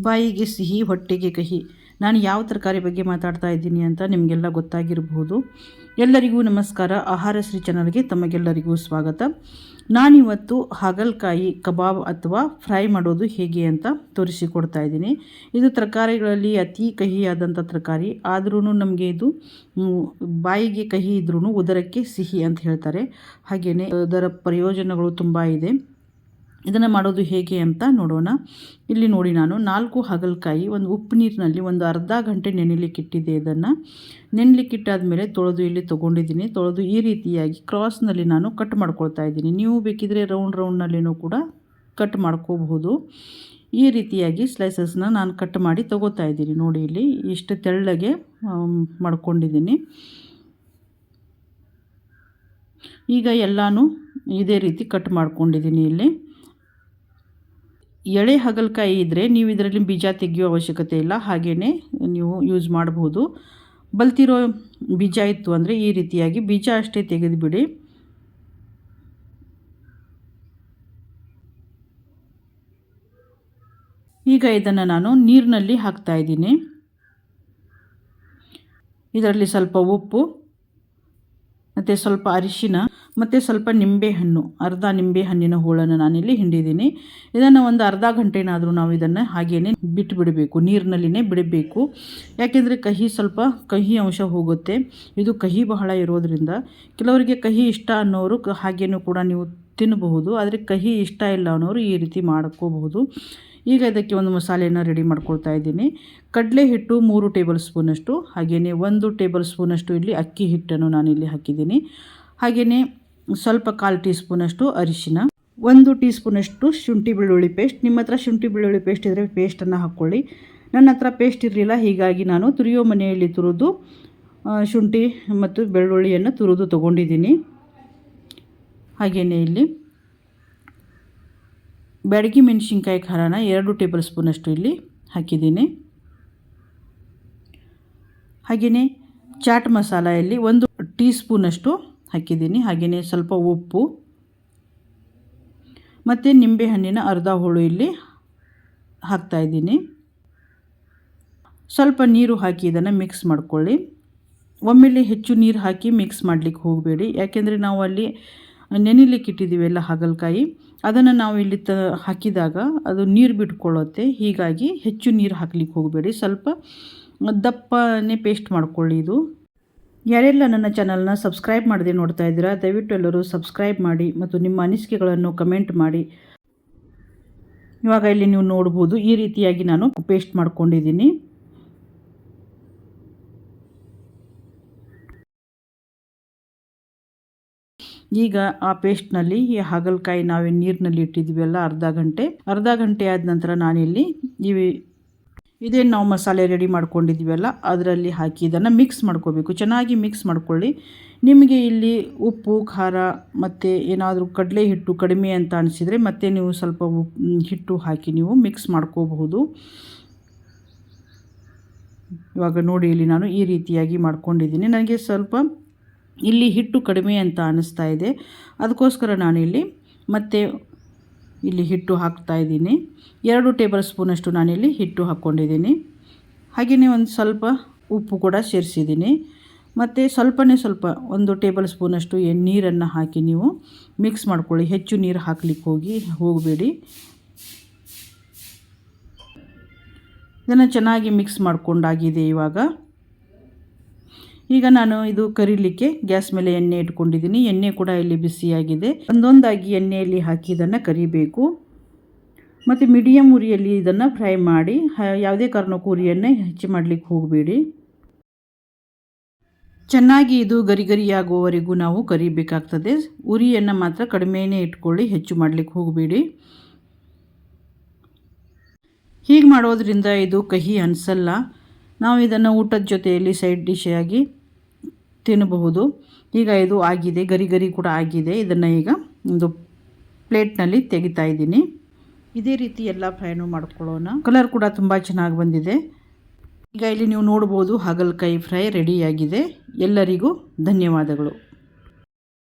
ಬಾಯಿಗೆ ಸಿಹಿ, ಹೊಟ್ಟೆಗೆ ಕಹಿ. ನಾನು ಯಾವ ತರಕಾರಿ ಬಗ್ಗೆ ಮಾತಾಡ್ತಾ ಇದ್ದೀನಿ ಅಂತ ನಿಮಗೆಲ್ಲ ಗೊತ್ತಾಗಿರಬಹುದು. ಎಲ್ಲರಿಗೂ ನಮಸ್ಕಾರ. ಆಹಾರ ಶ್ರೀ ಚಾನಲ್ಗೆ ತಮಗೆಲ್ಲರಿಗೂ ಸ್ವಾಗತ. ನಾನಿವತ್ತು ಹಾಗಲಕಾಯಿ, ಕಬಾಬ್ ಅಥವಾ ಫ್ರೈ ಮಾಡೋದು ಹೇಗೆ ಅಂತ ತೋರಿಸಿಕೊಡ್ತಾ ಇದ್ದೀನಿ. ಇದು ತರಕಾರಿಗಳಲ್ಲಿ ಅತಿ ಕಹಿಯಾದಂಥ ತರಕಾರಿ. ಆದ್ರೂ ನಮಗೆ ಇದು ಬಾಯಿಗೆ ಕಹಿ ಇದ್ರೂ ಉದರಕ್ಕೆ ಸಿಹಿ ಅಂತ ಹೇಳ್ತಾರೆ. ಹಾಗೆಯೇ ಅದರ ಪ್ರಯೋಜನಗಳು ತುಂಬ ಇದೆ. ಇದನ್ನು ಮಾಡೋದು ಹೇಗೆ ಅಂತ ನೋಡೋಣ. ಇಲ್ಲಿ ನೋಡಿ ನಾನು ನಾಲ್ಕು ಹಾಗಲಕಾಯಿ, ಒಂದು ಉಪ್ಪು ನೀರಿನಲ್ಲಿ ಒಂದು ಅರ್ಧ ಗಂಟೆ ನೆನೆಲಿಕ್ಕಿಟ್ಟಿದ್ದೆ ಇದನ್ನು. ನೆನೆಲಿಕ್ಕಿಟ್ಟಾದ ಮೇಲೆ ತೊಳೆದು ಇಲ್ಲಿ ತೊಗೊಂಡಿದ್ದೀನಿ. ತೊಳೆದು ಈ ರೀತಿಯಾಗಿ ಕ್ರಾಸ್ನಲ್ಲಿ ನಾನು ಕಟ್ ಮಾಡ್ಕೊಳ್ತಾ ಇದ್ದೀನಿ. ನೀವು ಬೇಕಿದ್ರೆ ರೌಂಡ್ ರೌಂಡ್ನಲ್ಲಿನೂ ಕೂಡ ಕಟ್ ಮಾಡ್ಕೋಬಹುದು. ಈ ರೀತಿಯಾಗಿ ಸ್ಲೈಸಸ್ನ ನಾನು ಕಟ್ ಮಾಡಿ ತೊಗೋತಾ ಇದ್ದೀನಿ. ನೋಡಿ ಇಲ್ಲಿ ಇಷ್ಟು ತೆಳ್ಳಗೆ ಮಾಡ್ಕೊಂಡಿದ್ದೀನಿ. ಈಗ ಎಲ್ಲನೂ ಇದೇ ರೀತಿ ಕಟ್ ಮಾಡ್ಕೊಂಡಿದ್ದೀನಿ ಇಲ್ಲಿ. ಎಳೆ ಹಾಗಲಕಾಯಿ ಇದ್ದರೆ ನೀವು ಇದರಲ್ಲಿ ಬೀಜ ತೆಗೆಯೋ ಅವಶ್ಯಕತೆ ಇಲ್ಲ ಹಾಗೆಯೇ ನೀವು ಯೂಸ್ ಮಾಡಬಹುದು ಬಲ್ತಿರೋ ಬೀಜ ಇತ್ತು ಅಂದರೆ ಈ ರೀತಿಯಾಗಿ ಬೀಜ ಅಷ್ಟೇ ತೆಗೆದುಬಿಡಿ. ಈಗ ಇದನ್ನು ನಾನು ನೀರಿನಲ್ಲಿ ಹಾಕ್ತಾ ಇದ್ದೀನಿ. ಇದರಲ್ಲಿ ಸ್ವಲ್ಪ ಉಪ್ಪು, ಮತ್ತು ಸ್ವಲ್ಪ ಅರಿಶಿನ ಮತ್ತು ಸ್ವಲ್ಪ ನಿಂಬೆಹಣ್ಣು ಅರ್ಧ ನಿಂಬೆ ಹಣ್ಣಿನ ಹೋಳನ್ನು ನಾನಿಲ್ಲಿ ಹಿಂಡಿದ್ದೀನಿ. ಇದನ್ನು ಒಂದು ಅರ್ಧ ಗಂಟೆನಾದರೂ ನಾವು ಇದನ್ನು ಹಾಗೇನೆ ಬಿಟ್ಟು ಬಿಡಬೇಕು ನೀರಿನಲ್ಲಿನೇ ಬಿಡಬೇಕು. ಯಾಕೆಂದರೆ ಕಹಿ ಸ್ವಲ್ಪ ಕಹಿ ಅಂಶ ಹೋಗುತ್ತೆ. ಇದು ಕಹಿ ಬಹಳ ಇರೋದರಿಂದ ಕೆಲವರಿಗೆ ಕಹಿ ಇಷ್ಟ ಅನ್ನೋರು ಹಾಗೇನೂ ಕೂಡ ನೀವು ತಿನ್ನಬಹುದು ಆದರೆ ಕಹಿ ಇಷ್ಟ ಇಲ್ಲ ಅನ್ನೋರು ಈ ರೀತಿ ಮಾಡ್ಕೋಬಹುದು. ಈಗ ಇದಕ್ಕೆ ಒಂದು ಮಸಾಲೆಯನ್ನು ರೆಡಿ ಮಾಡ್ಕೊಳ್ತಾ ಇದ್ದೀನಿ. ಕಡಲೆ ಹಿಟ್ಟು ಮೂರು ಟೇಬಲ್ ಸ್ಪೂನಷ್ಟು ಹಾಗೆಯೇ ಒಂದು ಟೇಬಲ್ ಸ್ಪೂನಷ್ಟು ಇಲ್ಲಿ ಅಕ್ಕಿ ಹಿಟ್ಟನ್ನು ನಾನಿಲ್ಲಿ ಹಾಕಿದ್ದೀನಿ. ಹಾಗೆಯೇ ಸ್ವಲ್ಪ ಕಾಲು ಟೀ ಸ್ಪೂನಷ್ಟು ಅರಿಶಿನ, ಒಂದು ಟೀ ಸ್ಪೂನಷ್ಟು ಶುಂಠಿ ಬೆಳ್ಳುಳ್ಳಿ ಪೇಸ್ಟ್. ನಿಮ್ಮ ಹತ್ರ ಶುಂಠಿ ಬೆಳ್ಳುಳ್ಳಿ ಪೇಸ್ಟ್ ಇದ್ದರೆ ಪೇಸ್ಟನ್ನು ಹಾಕ್ಕೊಳ್ಳಿ ನನ್ನ ಹತ್ರ ಪೇಸ್ಟ್ ಇರಲಿಲ್ಲ, ಹೀಗಾಗಿ ನಾನು ತುರಿಯೋ ಮನೆಯಲ್ಲಿ ತುರಿದು ಶುಂಠಿ ಮತ್ತು ಬೆಳ್ಳುಳ್ಳಿಯನ್ನು ತುರಿದು ತೊಗೊಂಡಿದ್ದೀನಿ. ಹಾಗೆಯೇ ಇಲ್ಲಿ. ಬ್ಯಾಡಗಿ ಮೆಣಸಿನ್ಕಾಯಿ ಖಾರನ ಎರಡು ಟೇಬಲ್ ಸ್ಪೂನಷ್ಟು ಇಲ್ಲಿ ಹಾಕಿದ್ದೀನಿ. ಹಾಗೆಯೇ ಚಾಟ್ ಮಸಾಲೆಯಲ್ಲಿ ಒಂದು ಟೀ ಸ್ಪೂನಷ್ಟು ಹಾಕಿದ್ದೀನಿ. ಹಾಗೆಯೇ ಸ್ವಲ್ಪ ಉಪ್ಪು, ಮತ್ತು ನಿಂಬೆಹಣ್ಣಿನ ಅರ್ಧ ಹೋಳು ಇಲ್ಲಿ ಹಾಕ್ತಾ ಇದ್ದೀನಿ. ಸ್ವಲ್ಪ ನೀರು ಹಾಕಿ ಇದನ್ನು ಮಿಕ್ಸ್ ಮಾಡ್ಕೊಳ್ಳಿ. ಒಮ್ಮೆಲೆ ಹೆಚ್ಚು ನೀರು ಹಾಕಿ ಮಿಕ್ಸ್ ಮಾಡಲಿಕ್ಕೆ ಹೋಗಬೇಡಿ. ಯಾಕೆಂದರೆ ನಾವು ಅಲ್ಲಿ ನೆನೆಲಿಕ್ಕೆ ಇಟ್ಟಿದ್ದೀವಿ ಎಲ್ಲ ಹಾಗಲಕಾಯಿ. ಅದನ್ನು ನಾವು ಇಲ್ಲಿ ತ ಹಾಕಿದಾಗ ಅದು ನೀರು ಬಿಟ್ಕೊಳ್ಳುತ್ತೆ. ಹೀಗಾಗಿ ಹೆಚ್ಚು ನೀರು ಹಾಕ್ಲಿಕ್ಕೆ ಹೋಗಬೇಡಿ. ಸ್ವಲ್ಪ ದಪ್ಪನೇ ಪೇಸ್ಟ್ ಮಾಡ್ಕೊಳ್ಳಿ ಇದು. ಯಾರೆಲ್ಲ ನನ್ನ ಚಾನಲ್ನ ಸಬ್ಸ್ಕ್ರೈಬ್ ಮಾಡದೆ ನೋಡ್ತಾ ಇದ್ದೀರಾ, ದಯವಿಟ್ಟು ಎಲ್ಲರೂ ಸಬ್ಸ್ಕ್ರೈಬ್ ಮಾಡಿ ಮತ್ತು ನಿಮ್ಮ ಅನಿಸಿಕೆಗಳನ್ನು ಕಮೆಂಟ್ ಮಾಡಿ. ಇವಾಗ ಇಲ್ಲಿ ನೀವು ನೋಡ್ಬೋದು, ಈ ರೀತಿಯಾಗಿ ನಾನು ಪೇಸ್ಟ್ ಮಾಡ್ಕೊಂಡಿದ್ದೀನಿ. ಈಗ ಆ ಪೇಸ್ಟ್ನಲ್ಲಿ ಈ ಹಾಗಲಕಾಯಿ ನಾವೇ ನೀರಿನಲ್ಲಿ ಇಟ್ಟಿದ್ವಲ್ಲ ಅರ್ಧ ಗಂಟೆ. ಅರ್ಧ ಗಂಟೆ ಆದ ನಂತರ ನಾನಿಲ್ಲಿ ಇವಿ ಇದೇನು ನಾವು ಮಸಾಲೆ ರೆಡಿ ಮಾಡ್ಕೊಂಡಿದ್ದೀವಲ್ಲ, ಅದರಲ್ಲಿ ಹಾಕಿ ಇದನ್ನು ಮಿಕ್ಸ್ ಮಾಡ್ಕೋಬೇಕು. ಚೆನ್ನಾಗಿ ಮಿಕ್ಸ್ ಮಾಡ್ಕೊಳ್ಳಿ. ನಿಮಗೆ ಇಲ್ಲಿ ಉಪ್ಪು, ಖಾರ ಮತ್ತು ಏನಾದರೂ ಕಡಲೆ ಹಿಟ್ಟು ಕಡಿಮೆ ಅಂತ ಅನಿಸಿದರೆ ಮತ್ತೆ ನೀವು ಸ್ವಲ್ಪ ಹಿಟ್ಟು ಹಾಕಿ ನೀವು ಮಿಕ್ಸ್ ಮಾಡ್ಕೋಬಹುದು. ಇವಾಗ ನೋಡಿ ಇಲ್ಲಿ ನಾನು ಈ ರೀತಿಯಾಗಿ ಮಾಡ್ಕೊಂಡಿದ್ದೀನಿ. ನನಗೆ ಸ್ವಲ್ಪ ಇಲ್ಲಿ ಹಿಟ್ಟು ಕಡಿಮೆ ಅಂತ ಅನ್ನಿಸ್ತಾ ಇದೆ. ಅದಕ್ಕೋಸ್ಕರ ನಾನು ಇಲ್ಲಿ ಮತ್ತೆ ಇಲ್ಲಿ ಹಿಟ್ಟು ಹಾಕ್ತಾ ಇದ್ದೀನಿ. ಎರಡು ಟೇಬಲ್ ಸ್ಪೂನಷ್ಟು ನಾನಿಲ್ಲಿ ಹಿಟ್ಟು ಹಾಕ್ಕೊಂಡಿದ್ದೀನಿ. ಹಾಗೆಯೇ ಒಂದು ಸ್ವಲ್ಪ ಉಪ್ಪು ಕೂಡ ಸೇರಿಸಿದ್ದೀನಿ. ಮತ್ತು ಸ್ವಲ್ಪನೇ ಸ್ವಲ್ಪ ಒಂದು ಟೇಬಲ್ ಸ್ಪೂನಷ್ಟು ನೀರನ್ನು ಹಾಕಿ ನೀವು ಮಿಕ್ಸ್ ಮಾಡ್ಕೊಳ್ಳಿ. ಹೆಚ್ಚು ನೀರು ಹಾಕ್ಲಿಕ್ಕೆ ಹೋಗಿ, ಹೋಗಬೇಡಿ. ಇದನ್ನು ಚೆನ್ನಾಗಿ ಮಿಕ್ಸ್ ಮಾಡ್ಕೊಂಡಾಗಿದೆ ಇವಾಗ. ಈಗ ನಾನು ಇದು ಕರಿಲಿಕ್ಕೆ ಗ್ಯಾಸ್ ಮೇಲೆ ಎಣ್ಣೆ ಇಟ್ಕೊಂಡಿದ್ದೀನಿ. ಎಣ್ಣೆ ಕೂಡ ಇಲ್ಲಿ ಬಿಸಿಯಾಗಿದೆ. ಒಂದೊಂದಾಗಿ ಎಣ್ಣೆಯಲ್ಲಿ ಹಾಕಿ ಇದನ್ನು ಕರಿಬೇಕು. ಮತ್ತು ಮೀಡಿಯಮ್ ಉರಿಯಲ್ಲಿ ಇದನ್ನು ಫ್ರೈ ಮಾಡಿ ಯಾವುದೇ ಕಾರಣಕ್ಕೂ ಉರಿಯನ್ನೇ ಹೆಚ್ಚು ಮಾಡಲಿಕ್ಕೆ ಹೋಗಬೇಡಿ. ಚೆನ್ನಾಗಿ ಇದು ಗರಿ ಗರಿಯಾಗುವವರೆಗೂ ನಾವು ಕರಿಬೇಕಾಗ್ತದೆ. ಉರಿಯನ್ನು ಮಾತ್ರ ಕಡಿಮೆನೇ ಇಟ್ಕೊಳ್ಳಿ, ಹೆಚ್ಚು ಮಾಡಲಿಕ್ಕೆ ಹೋಗಬೇಡಿ. ಹೀಗೆ ಮಾಡೋದ್ರಿಂದ ಇದು ಕಹಿ ಅನಿಸಲ್ಲ. ನಾವು ಇದನ್ನು ಊಟದ ಜೊತೆಯಲ್ಲಿ ಸೈಡ್ ಡಿಶ್ ಆಗಿ ತಿನ್ನಬಹುದು. ಈಗ ಇದು ಆಗಿದೆ ಗರಿ ಗರಿ ಕೂಡ ಆಗಿದೆ. ಇದನ್ನು ಈಗ ಒಂದು ಪ್ಲೇಟ್ನಲ್ಲಿ ತೆಗಿತಾ ಇದ್ದೀನಿ. ಇದೇ ರೀತಿ ಎಲ್ಲ ಫ್ರೈನು ಮಾಡ್ಕೊಳ್ಳೋಣ. ಕಲರ್ ಕೂಡ ತುಂಬ ಚೆನ್ನಾಗಿ ಬಂದಿದೆ. ಈಗ ಇಲ್ಲಿ ನೀವು ನೋಡ್ಬೋದು ಹಾಗಲಕಾಯಿ ಫ್ರೈ ರೆಡಿಯಾಗಿದೆ ಎಲ್ಲರಿಗೂ ಧನ್ಯವಾದಗಳು.